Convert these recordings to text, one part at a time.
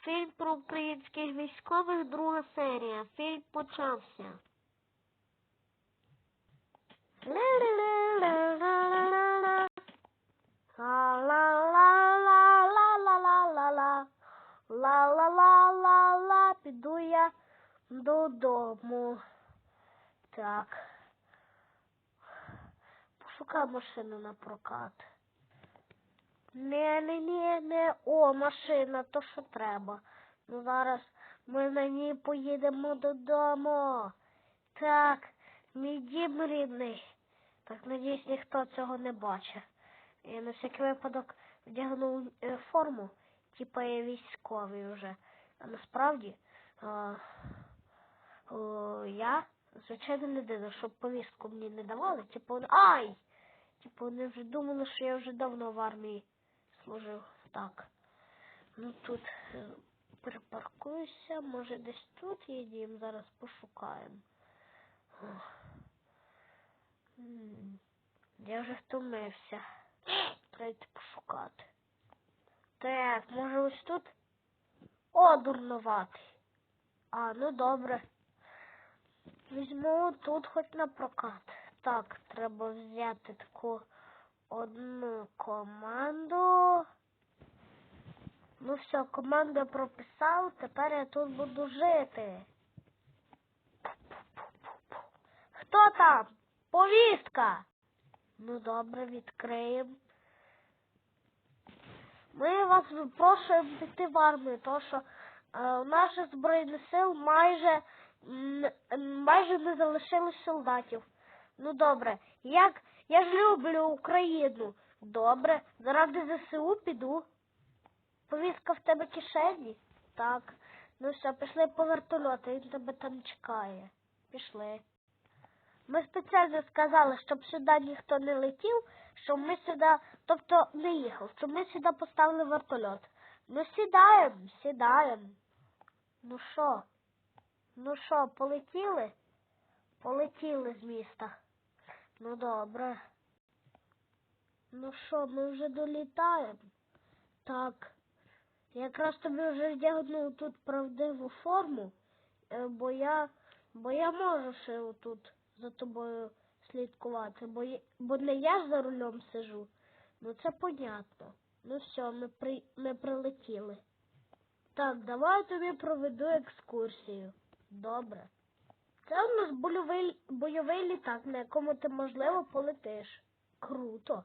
Фільм про українських військових, друга серія. Фільм почався. Ла-ла-ла-ла-ла. Піду я додому. Так. Пошукай машину на прокат. Не, не, не, не. О, машина, то що треба. Ну зараз ми на ній поїдемо додому. Так, мій дім рідний. Так, надіюсь, ніхто цього не бачить. Я на всякий випадок вдягнув е, форму, типа я військовий вже. А насправді е, о, я звичайна людина, щоб повістку мені не давали. Типу, ай! Типу, вони вже думали, що я вже давно в армії служив. Так. Ну тут е, припаркуюся, може десь тут є дім, зараз пошукаємо. Я вже втомився. Треба йти пошукати. Так, може ось тут? О, дурноватий. А, ну добре. Візьму тут хоч на прокат. Так, треба взяти таку одну команду. Ну все, команду я прописав, тепер я тут буду жити. Хто там? Повістка. Ну добре, відкриємо. Ми вас запрошуємо піти в армію, тому що е, у наших збройних сил майже, майже не залишилось солдатів. Ну добре, як я ж люблю Україну. Добре, заради ЗСУ піду. Повістка в тебе кишені? Так. Ну все, пішли по вертольоту, він тебе там чекає. Пішли. Ми спеціально сказали, щоб сюди ніхто не летів, щоб ми сюди, тобто не їхав, щоб ми сюди поставили вертольот. Ну сідаємо, сідаємо. Ну що? Ну що, полетіли? Полетіли з міста. Ну добре. Ну що, ми вже долітаємо? Так. Якраз тобі вже вдягнув тут правдиву форму, е, бо я, бо я можу ще тут за тобою слідкувати, бо, бо не я за рулем сижу. Ну це понятно. Ну все, ми, при, ми прилетіли. Так, давай я тобі проведу екскурсію. Добре. Це у нас бойовий, бойовий літак, на якому ти, можливо, полетиш. Круто.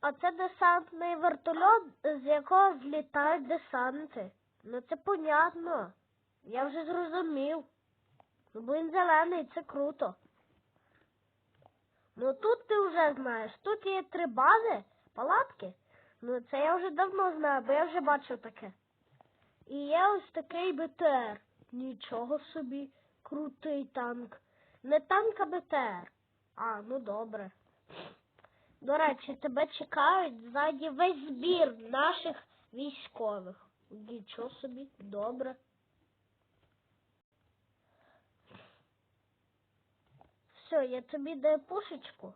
А це десантний вертольот, з якого злітають десанти. Ну це понятно. Я вже зрозумів. Ну, він зелений, це круто. Ну тут ти вже знаєш, тут є три бази, палатки. Ну це я вже давно знаю, бо я вже бачив таке. І є ось такий БТР. Нічого собі, крутий танк. Не танк, а БТР. А, ну добре. До речі, тебе чекають ззаді весь збір наших військових. Нічого собі, добре. Все, я тобі даю пушечку.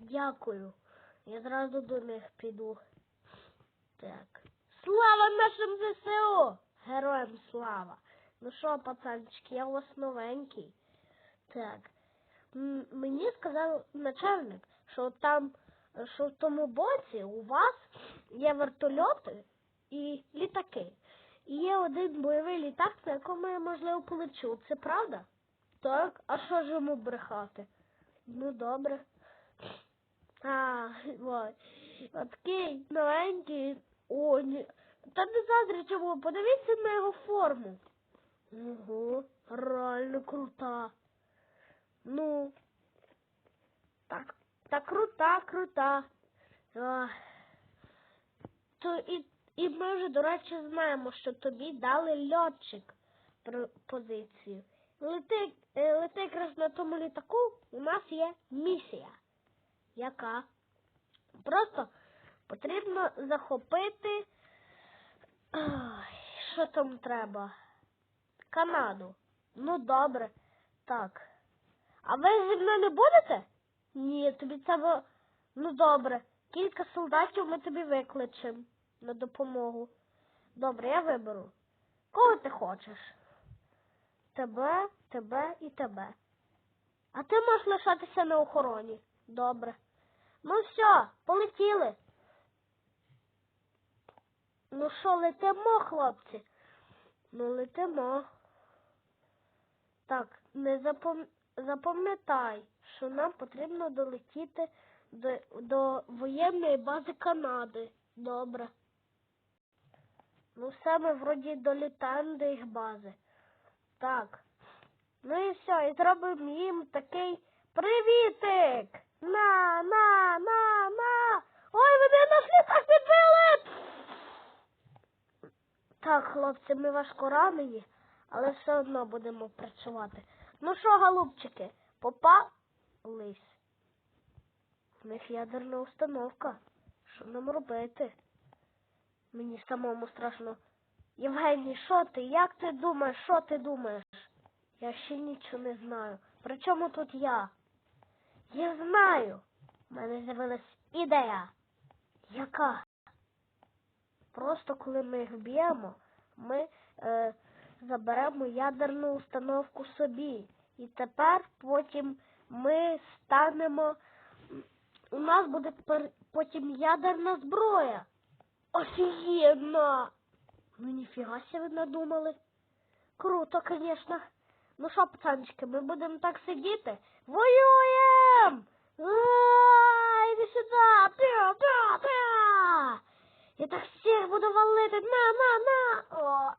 Дякую. Я зразу до них піду. Так. Слава нашим ЗСУ! Героям слава! Ну що, пацанчики, я у вас новенький. Так. М- Мені сказав начальник, що там, що в тому боці у вас є вертольоти і літаки. І є один бойовий літак, на якому я, можливо, полечу. Це правда? Так, а що ж йому брехати? Ну, добре. А, ой. Такий новенький. О, ні. Та не заздрі чому, подивіться на його форму. Ого, реально крута. Ну, так, та крута, крута. Ах. То і, і ми вже, до речі, знаємо, що тобі дали льотчик позицію. Лети, е, лети якраз на тому літаку, у нас є місія. Яка? Просто потрібно захопити. Ой, що там треба? Канаду. Ну добре. Так. А ви зі мною не будете? Ні, тобі треба. Ну добре. Кілька солдатів ми тобі викличемо на допомогу. Добре, я виберу. Кого ти хочеш? Тебе, тебе і тебе. А ти можеш лишатися на охороні. Добре. Ну все, полетіли. Ну що, летимо, хлопці? Ну, летимо. Так, не запам... запам'ятай, що нам потрібно долетіти до, до воєнної бази Канади. Добре. Ну, все, ми вроді долітаємо до їх бази. Так. Ну і все, і зробимо їм такий привітик. На, на, на, на. Ой, вони нас літак підбили! Так, хлопці, ми важко ранені, але все одно будемо працювати. Ну що, голубчики, попались? В них ядерна установка. Що нам робити? Мені самому страшно. Євгеній, що ти? Як ти думаєш? Що ти думаєш? Я ще нічого не знаю. При чому тут я? Я знаю. У мене з'явилась ідея. Яка? Просто коли ми їх б'ємо, ми е, заберемо ядерну установку собі. І тепер потім ми станемо. У нас буде потім ядерна зброя. Офігенно! Ну ніфіга себе надумали. Круто, конечно. Ну що, пацанчики, ми будемо так сидіти? Воюєм! А, Іди сюди! Пя, пя, пя! Я так всіх буду валити! На, на, на! О!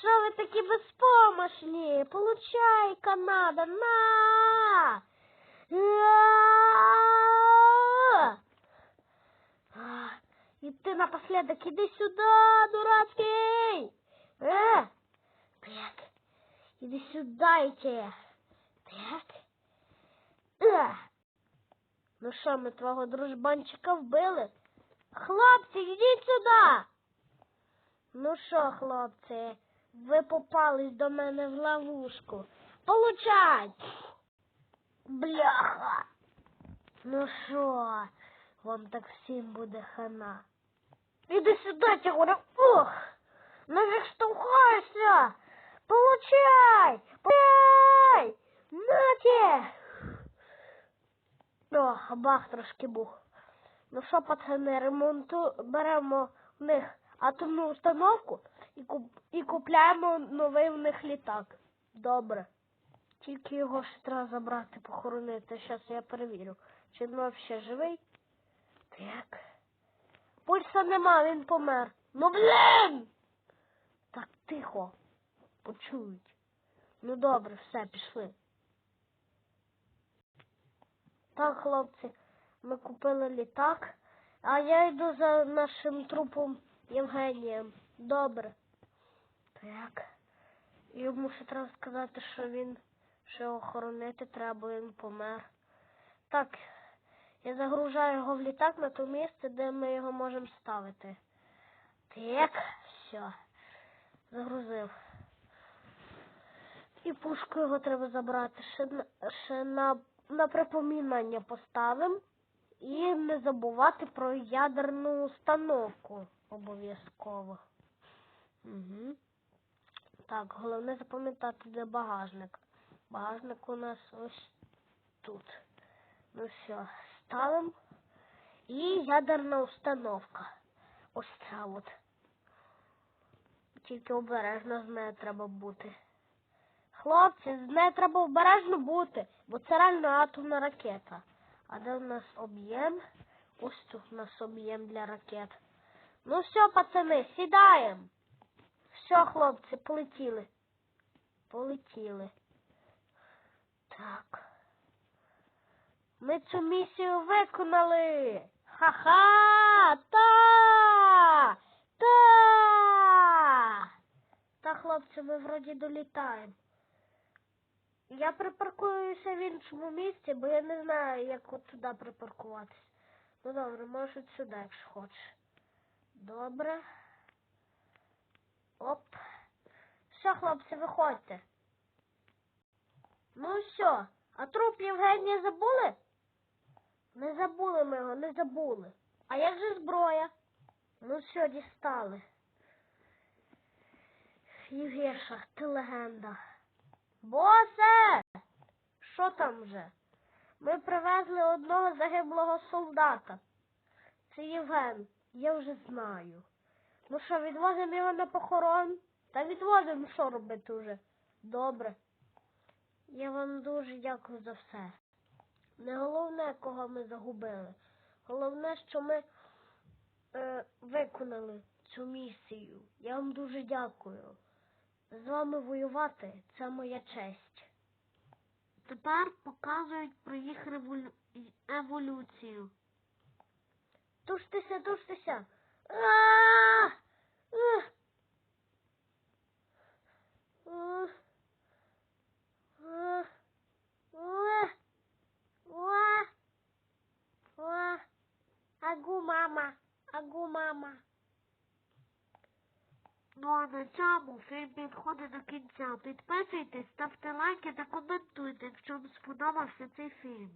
Що ви такі безпомощні? Получай, Канада, на! А! А, ти напоследок іди сюди, дурацький! Е! Так. Іди сюди, йти. Так. Е! Ну що, ми твого дружбанчика вбили? Хлопці, йдіть сюди! Ну що, хлопці, ви попались до мене в ловушку. Получать! Бляха! Ну що, вам так всім буде хана. Іди сюди, говорю. Ох! Не відштовхайся! Получай! Получай! Нате! О, бах трошки бух. Ну що, пацани, ремонту беремо в них атомну установку і, куп... і купляємо новий в них літак. Добре. Тільки його ще треба забрати, похоронити. Зараз я перевірю, чи він взагалі живий. Так. Пульса нема, він помер. Ну блін! Так, тихо. Почують. Ну добре, все, пішли. Так, хлопці, ми купили літак, а я йду за нашим трупом Євгенієм. Добре. Так. Йому ще треба сказати, що він що охоронити треба, бо він помер. Так, я загружаю його в літак на те місце, де ми його можемо ставити. Так, все. Загрузив. І пушку його треба забрати. Ще, на- ще на, на припомінання поставимо. І не забувати про ядерну установку обов'язково. Угу. Так, головне запам'ятати, де багажник. Багажник у нас ось тут. Ну все, ставимо. І ядерна установка. Ось ця от. Тільки обережно з нею треба бути. Хлопці, з нею треба обережно бути, бо це реально атомна ракета. А де у нас об'єм? Ось тут у нас об'єм для ракет. Ну все, пацани, сідаємо. Все, хлопці, полетіли. Полетіли. Так. Ми цю місію виконали. Ха-ха! Та! Та! Та, хлопці, ми вроді долітаємо. Я припаркуюся в іншому місці, бо я не знаю, як от туди припаркуватися. Ну добре, можеш от сюди, якщо хочеш. Добре. Оп. Все, хлопці, виходьте. Ну все, а труп Євгенія забули? Не забули ми його, не забули. А як же зброя? Ну все, дістали. Євгеша, ти легенда. Босе! Що там вже? Ми привезли одного загиблого солдата. Це Євген, я вже знаю. Ну що, відвозимо його на похорон? Та відвозимо, що робити вже. Добре. Я вам дуже дякую за все. Не головне, кого ми загубили. Головне, що ми е, виконали цю місію. Я вам дуже дякую. З вами воювати це моя честь. Тепер показують про їх револю... еволюцію. Туштися, туштися. А! Цьому фільм підходить до кінця. Підписуйтесь, ставте лайки та коментуйте, якщо вам сподобався цей фільм.